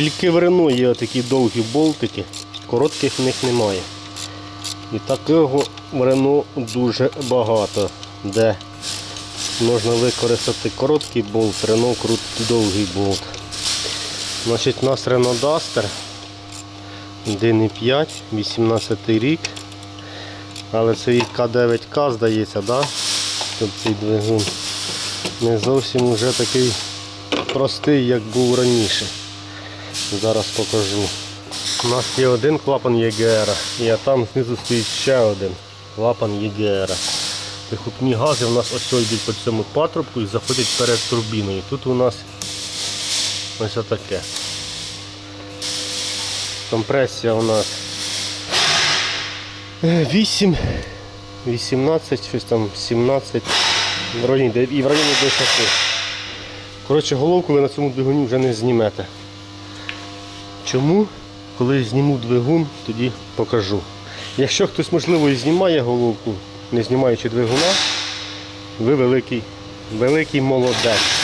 Тільки в Рено є такі довгі болтики, коротких в них немає. І такого в Рено дуже багато, де можна використати короткий болт, Рено крутить довгий болт. Значить, у нас Renault Duster 1,5, 18 рік. Але це і К9К здається, да? Тут цей двигун не зовсім вже такий простий, як був раніше. Зараз покажу. У нас є один клапан ЄГР, і там знизу стоїть ще один клапан ЄГР. Вихопні гази у нас ось йдуть по цьому патрубку і заходять перед турбіною. Тут у нас ось отаке. Компресія у нас 8, 18, щось там 17, в районі, і в районі 10. Коротше, головку ви на цьому двигуні вже не знімете. Чому? Коли зніму двигун, тоді покажу. Якщо хтось, можливо, і знімає головку, не знімаючи двигуна, ви великий, великий молодець.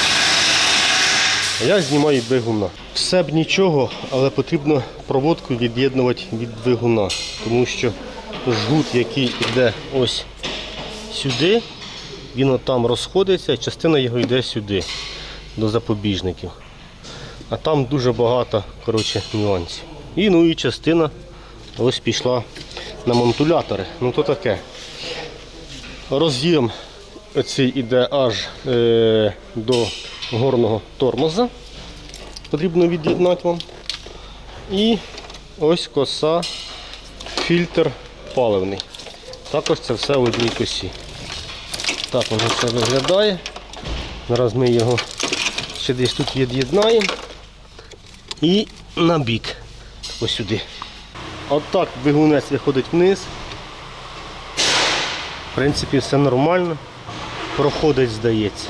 Я знімаю двигуна. Все б нічого, але потрібно проводку від'єднувати від двигуна, тому що жгут, який йде ось сюди, він отам розходиться, частина його йде сюди, до запобіжників. А там дуже багато коротше, нюансів. І ну і частина ось пішла на монтулятори. Ну то таке. Роз'єм оцей іде аж е, до горного тормоза. Потрібно від'єднати вам. І ось коса, фільтр паливний. Також це все в одній косі. Так воно все виглядає. Зараз ми його ще десь тут від'єднаємо і на бік. Ось сюди. Отак двигунець виходить вниз. В принципі, все нормально. Проходить, здається.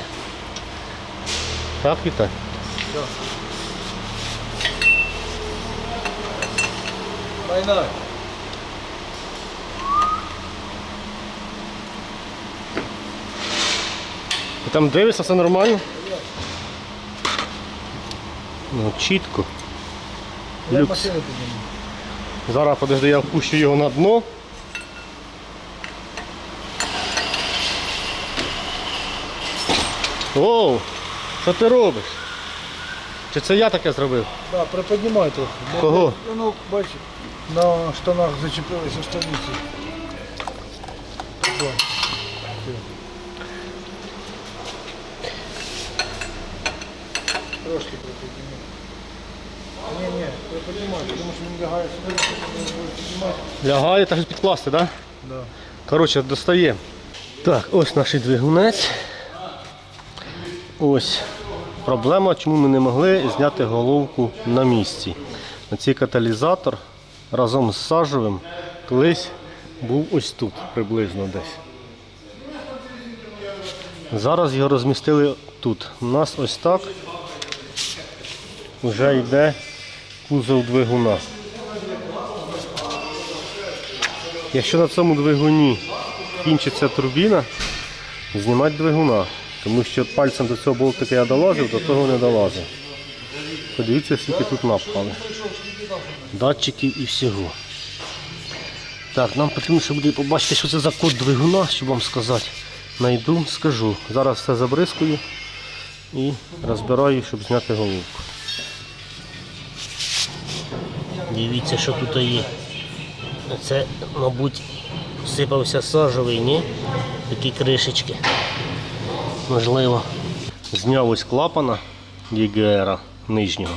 Так, Віталь? Найнай. Ти там дивишся, все нормально? Ну, чітко. Люкс. Зараз подожди, я впущу його на дно. Оу, що ти робиш? Чи це я таке зробив? Да, приподнімай трохи. Бо Кого? Воно, бач, на штанах зачепилися штаниці. Так. Трошки приподнімай. Ні, ні, приподнімай, тому що він лягає сюди, піднімати. Лягає, так підкласти, так? Да? Да. Коротше, достає. Так, ось наш двигунець. Ось проблема, чому ми не могли зняти головку на місці. Цей каталізатор разом з сажевим колись був ось тут, приблизно десь. Зараз його розмістили тут. У нас ось так вже йде кузов двигуна. Якщо на цьому двигуні кінчиться турбіна, знімати двигуна. Тому що пальцем до цього болтика я долазив, до того не долазив. Подивіться, скільки тут напхали. Датчиків і всього. Так, нам потрібно ще буде побачити, що це за код двигуна, щоб вам сказати. Найду, скажу. Зараз все забризкую і розбираю, щоб зняти головку. Дивіться, що тут є. Це, мабуть, сипався сажовий, ні? Такі кришечки. Можливо. Зняв ось клапана ЄГР нижнього.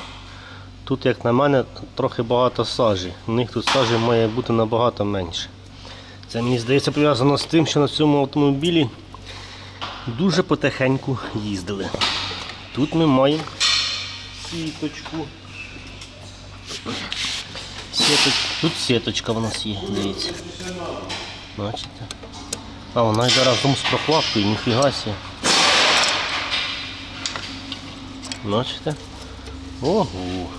Тут, як на мене, трохи багато сажі. У них тут сажі має бути набагато менше. Це мені здається пов'язано з тим, що на цьому автомобілі дуже потихеньку їздили. Тут ми маємо сіточку. Сіточ... Тут сіточка в нас є, дивіться. Бачите? А вона йде разом з прокладкою, ніфіга сі. Бачите? Ого. Ого.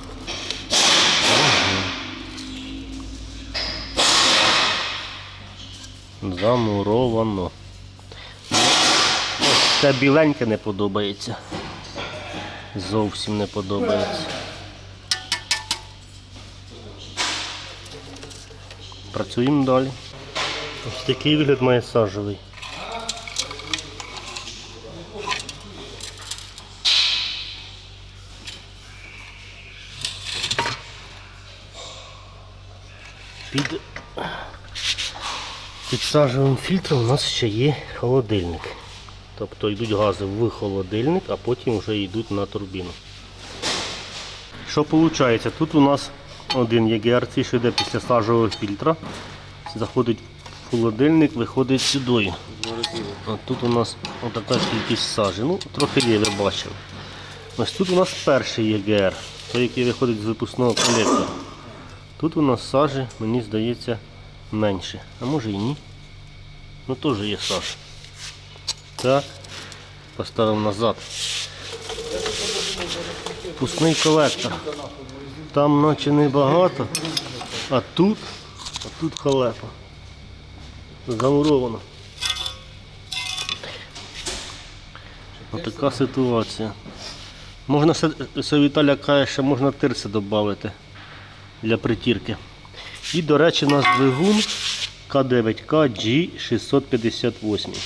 Замуровано. Ось це біленьке не подобається. Зовсім не подобається. Працюємо далі. Ось такий вигляд має сажевий. Під, під сажевим фільтром у нас ще є холодильник. Тобто йдуть гази в холодильник, а потім вже йдуть на турбіну. Що виходить? Тут у нас один ЄГР, цей, що йде після сажового фільтра. Заходить в холодильник, виходить сюди. А тут у нас така кількість сажі. Ну, трохи є, ви бачили. Ось тут у нас перший ЄГР, той, який виходить з випускного колектора. Тут у нас сажі, мені здається, менше. А може і ні. Ну теж є сажа. Так, поставив назад. Пускний колектор. Там наче небагато, а тут, а тут халепа. Замуровано. Отака ситуація. Можна ще Віталя каже, що можна тирси додати для притірки. І, до речі, у нас двигун К9К G658.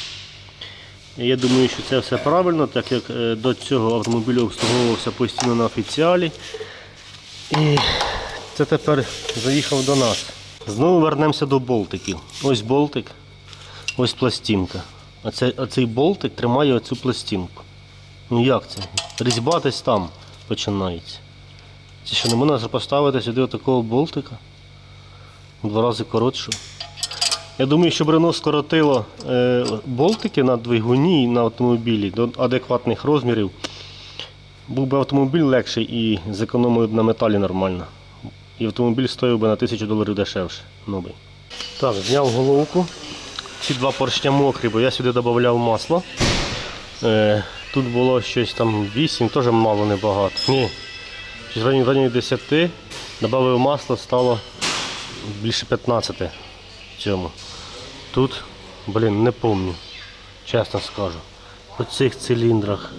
Я думаю, що це все правильно, так як е, до цього автомобіль обслуговувався постійно на офіціалі. І це тепер заїхав до нас. Знову вернемося до болтиків. Ось болтик, ось пластинка. А, це, а цей болтик тримає оцю пластинку. Ну як це? Різьба десь там починається. Це що не можна поставити сюди такого болтика? В два рази коротшого. Я думаю, щоб Рено скоротило е, болтики на двигуні на автомобілі до адекватних розмірів, був би автомобіль легший і зекономив на металі нормально. І автомобіль стоїв би на 1000 доларів дешевше. Новий. Так, зняв головку. Ці два поршня мокрі, бо я сюди додавав масло. Е, тут було щось там 8, теж мало небагато. Ні. Щось в районі- в районі 10 додав масло, стало більше 15 в цьому. Тут, блін, не пам'ятаю, чесно скажу. По цих циліндрах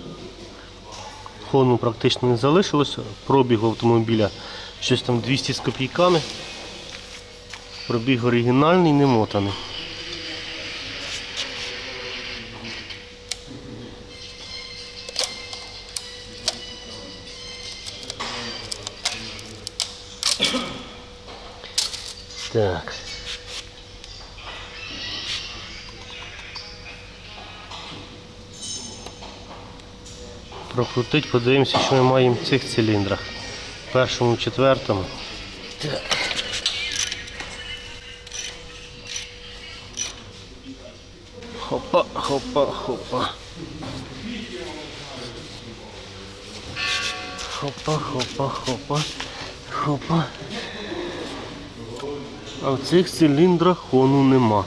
хону практично не залишилося. Пробіг автомобіля щось там 200 з копійками. Пробіг оригінальний, не мотаний. Прокрутить, подивимося, що ми маємо в цих циліндрах. В першому, четвертому. Так. Хопа, хопа, хопа. Хопа, хопа, хопа, хопа. А в цих циліндрах хону нема.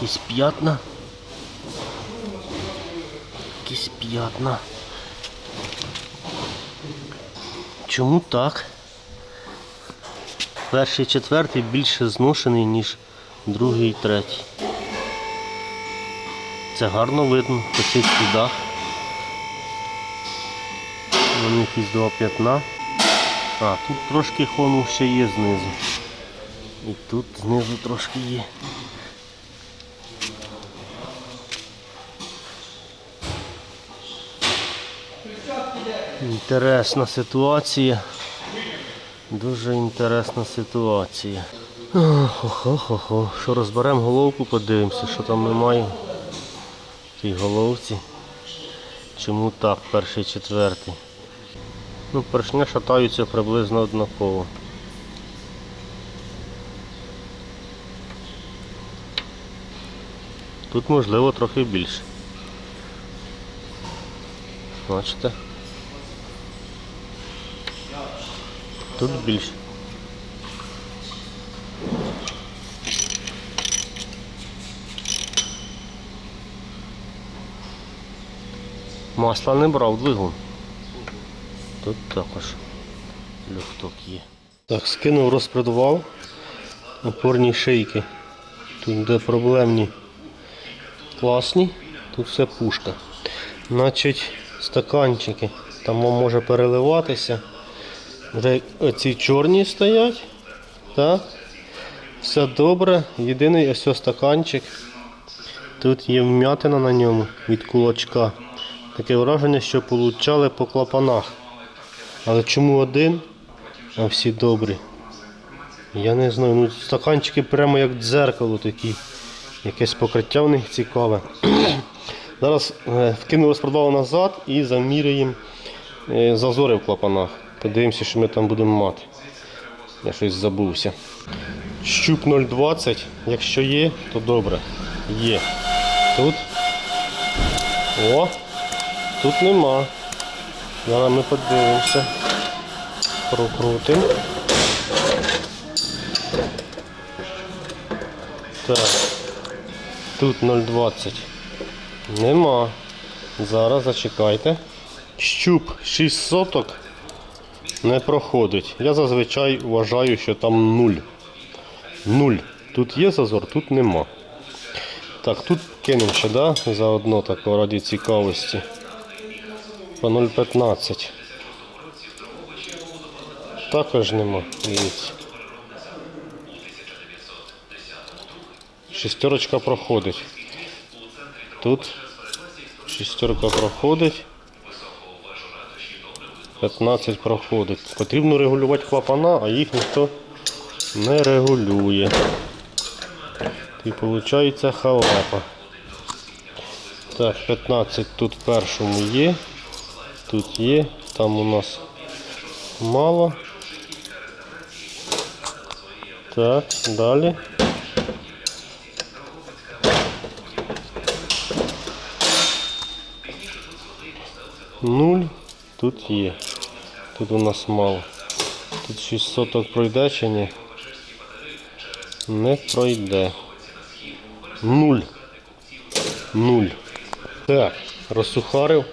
Якісь п'ятна. Якісь п'ятна. Чому так? Перший четвертий більше зношений, ніж другий і третій. Це гарно видно по цих слідах. Вони якісь два п'ятна. А, тут трошки хону ще є знизу. І тут знизу трошки є. Інтересна ситуація. Дуже інтересна ситуація. Хо-хо-хо-хо. Що розберемо головку, подивимося, що там маємо в цій головці. Чому так, перший, четвертий. Ну, поршня шатаються приблизно однаково. Тут можливо трохи більше. Бачите? Тут більше. Масла не брав двигун. Тут також люфток є. Так, скинув, розпродував опорні шийки. Тут де проблемні класні, тут все пушка. Значить, стаканчики, там може переливатися. Вже оці чорні стоять. Так. Все добре. Єдиний ось ось стаканчик. Тут є вм'ятина на ньому від кулачка. Таке враження, що получали по клапанах. Але чому один, а всі добрі? Я не знаю. Ну, стаканчики прямо як дзеркало такі. Якесь покриття в них цікаве. Зараз е, вкинули назад і заміряємо е, зазори в клапанах. Подивимося, що ми там будемо мати. Я щось забувся. Щуп 0,20. Якщо є, то добре. Є. Тут. О! Тут нема. Зараз ми подивимося. Прокрутимо. Так. Тут 0,20. Нема. Зараз зачекайте. Щуп 6 соток не проходить. Я зазвичай вважаю, що там 0. 0. Тут є зазор, тут нема. Так, тут кинемо ще, да? Заодно такого раді цікавості. По 0,15. Також нема. Дивіться. Шестерочка проходить. Тут шестерка проходить. 15 проходить. Потрібно регулювати клапана, а їх ніхто не регулює. І виходить халепа. Так, 15 тут в першому є. Тут є, там у нас мало. Так, далі. Нуль. Тут є. Тут у нас мало. Тут 6 соток пройде чи ні? Не пройде. Нуль. Нуль. Так, розсухарив.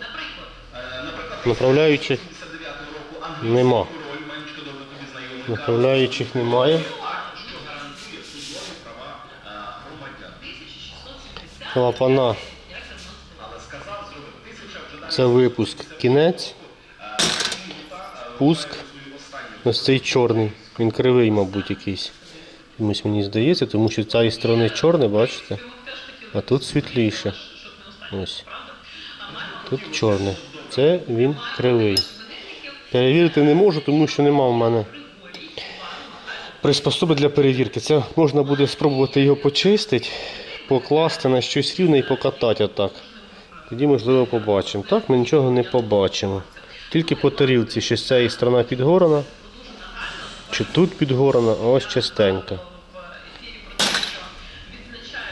Направляючих нема. Направляючих немає. Клапана. Це випуск кінець. Пуск. Ось цей чорний. Він кривий, мабуть, якийсь. Комусь мені здається, тому що з цієї сторони чорне, бачите? А тут світліше. Ось. Тут чорне. Це він кривий. Перевірити не можу, тому що нема в мене приспособи для перевірки. Це можна буде спробувати його почистити, покласти на щось рівне і покатати отак. Тоді, можливо, побачимо. Так, ми нічого не побачимо. Тільки по тарілці, що з цієї сторона підгорана, чи тут підгорана, а ось частенька.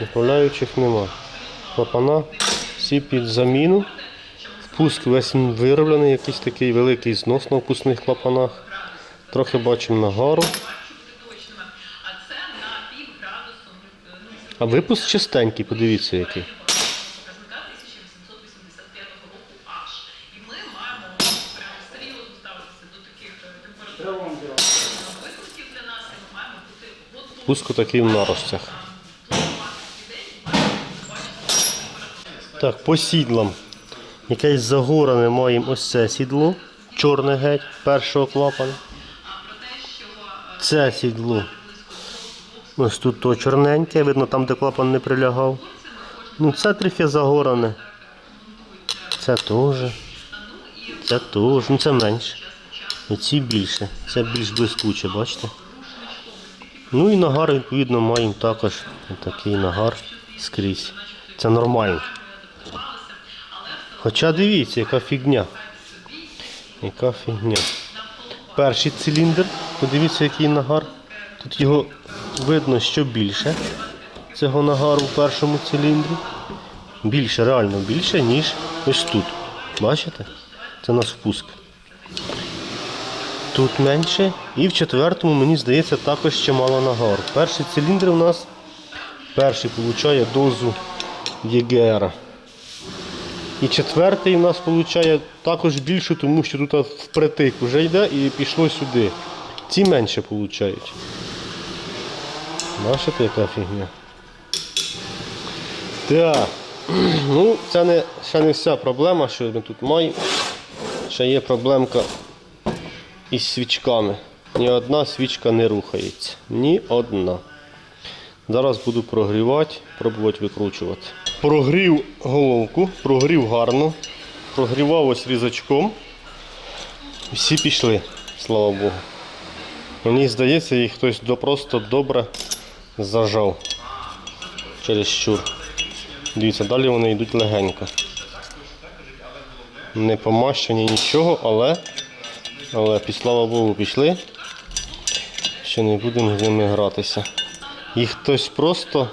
Направляючих нема. Клапана всі під заміну. Впуск весь вироблений, якийсь такий великий знос на впускних клапанах. Трохи бачимо нагару. А випуск чистенький, подивіться який. Пуску такий в наростях. Так, по сідлам. Якесь загорене маємо ось це сідло. Чорне геть першого клапана. Це сідло. Ось тут то чорненьке, видно там, де клапан не прилягав. Ну це трохи загорене. Це теж. Це теж. Ну це менше. І ці більше. Це більш блискуче, бачите? Ну і нагар, відповідно, маємо також такий нагар скрізь. Це нормально. Хоча дивіться, яка фігня. Яка фігня. Перший циліндр, подивіться, який нагар. Тут його видно, що більше цього нагару в першому циліндрі. Більше, реально більше, ніж ось тут. Бачите? Це у нас впуск. Тут менше. І в четвертому, мені здається, також ще мало нагару. Перший циліндр у нас перший получає дозу ЄГР. І четвертий у нас получає також більше, тому що тут впритик вже йде і пішло сюди. Ці менше получають. Бачите, яка фігня? Так. Ну, це не, ще не вся проблема, що ми тут маємо. Ще є проблемка із свічками. Ні одна свічка не рухається. Ні одна. Зараз буду прогрівати, пробувати викручувати. Прогрів головку, прогрів гарно, прогрівав ось різачком. Всі пішли, слава Богу. Мені здається, їх хтось просто добре зажав через щур. Дивіться, далі вони йдуть легенько. Не помащені нічого, але, але слава Богу, пішли. Ще не будемо з ними гратися. Їх хтось просто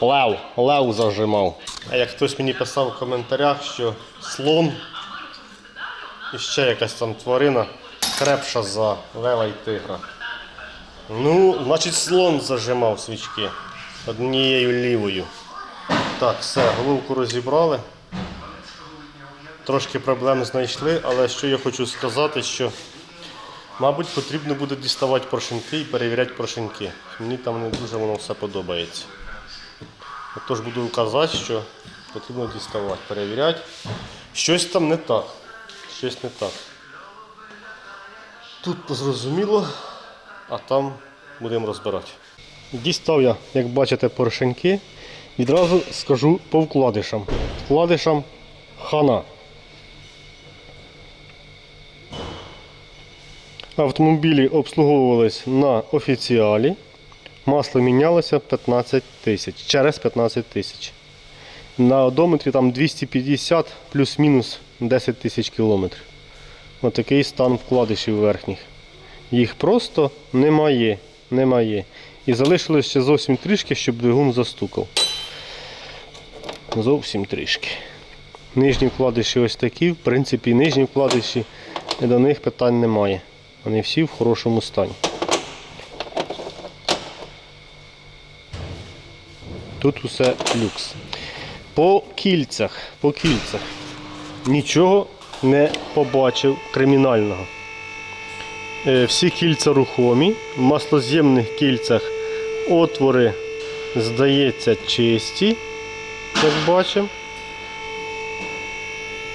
лев, лев зажимав. А як хтось мені писав в коментарях, що слон і ще якась там тварина крепша за лева і тигра. Ну, значить, слон зажимав свічки однією лівою. Так, все, головку розібрали. Трошки проблем знайшли, але що я хочу сказати, що, мабуть, потрібно буде діставати поршеньки і перевіряти поршеньки. Мені там не дуже воно все подобається. Отож буду казати, що потрібно діставати, перевіряти. Щось там не так. Щось не так. Тут зрозуміло, а там будемо розбирати. Дістав я, як бачите, поршеньки. Відразу скажу по вкладишам. Вкладишам хана. Автомобілі обслуговувались на офіціалі. Масло мінялося 15 тисяч, через 15 тисяч. На одометрі там 250 плюс-мінус 10 тисяч кілометрів. Отакий стан вкладишів верхніх. Їх просто немає. немає. І залишилось ще зовсім трішки, щоб двигун застукав. Зовсім трішки. Нижні вкладиші ось такі. В принципі, нижні вкладиші до них питань немає. Вони всі в хорошому стані. Тут усе люкс. По кільцях, по кільцях нічого не побачив кримінального. Е, Всі кільця рухомі, в маслоз'ємних кільцях отвори, здається, чисті, як бачимо.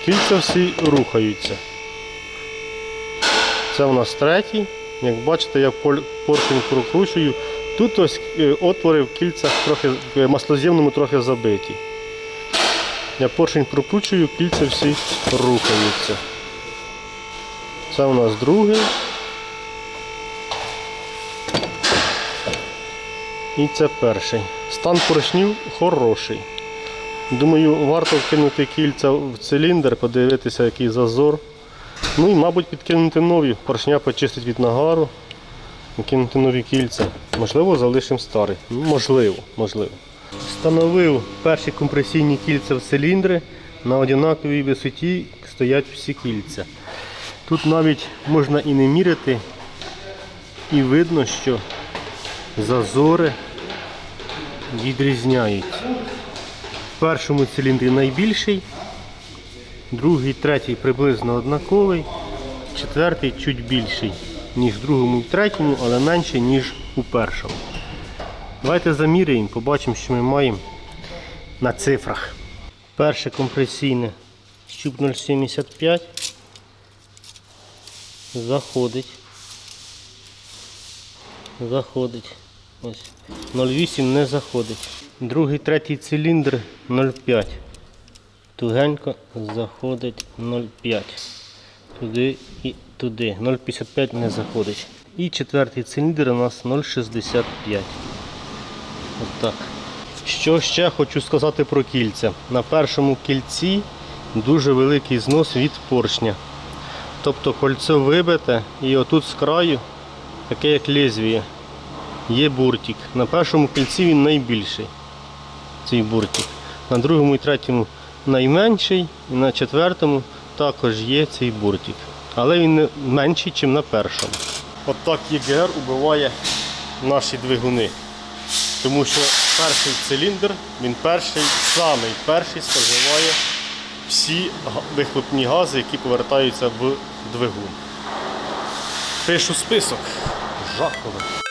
Кільця всі рухаються. Це у нас третій. Як бачите, я поршень прокручую. Тут ось е, отвори в кільцях трохи в маслоз'ємному трохи забиті. Я поршень прокручую, кільця всі рухаються. Це у нас другий. І це перший. Стан поршнів хороший. Думаю, варто вкинути кільця в циліндр, подивитися, який зазор. Ну і, мабуть, підкинути нові. Поршня почистить від нагару, і кинути нові кільця. Можливо, залишимо старий. Можливо, можливо. Встановив перші компресійні кільця в циліндри. На однаковій висоті стоять всі кільця. Тут навіть можна і не міряти, і видно, що зазори відрізняються. В першому циліндрі найбільший, другий, третій приблизно однаковий, четвертий чуть більший, ніж в другому і третьому, але менший, ніж у першому. Давайте заміряємо, побачимо, що ми маємо на цифрах. Перше компресійне щуп 0,75 заходить. Заходить. Ось. 0,8 не заходить. Другий, третій циліндр 0,5. Тугенько заходить 0,5. Туди і туди. 0,55 не заходить. І четвертий циліндр у нас 0,65. Отак. Що ще хочу сказати про кільця. На першому кільці дуже великий знос від поршня. Тобто кольцо вибите і отут з краю, таке як лезвіє, є буртик. На першому кільці він найбільший, цей буртик. На другому і третьому найменший, і на четвертому також є цей буртик. Але він менший, ніж на першому. Отак ЄГР убиває наші двигуни. Тому що перший циліндр, він перший, самий перший споживає всі вихлопні гази, які повертаються в двигун. Пишу список. Жахове.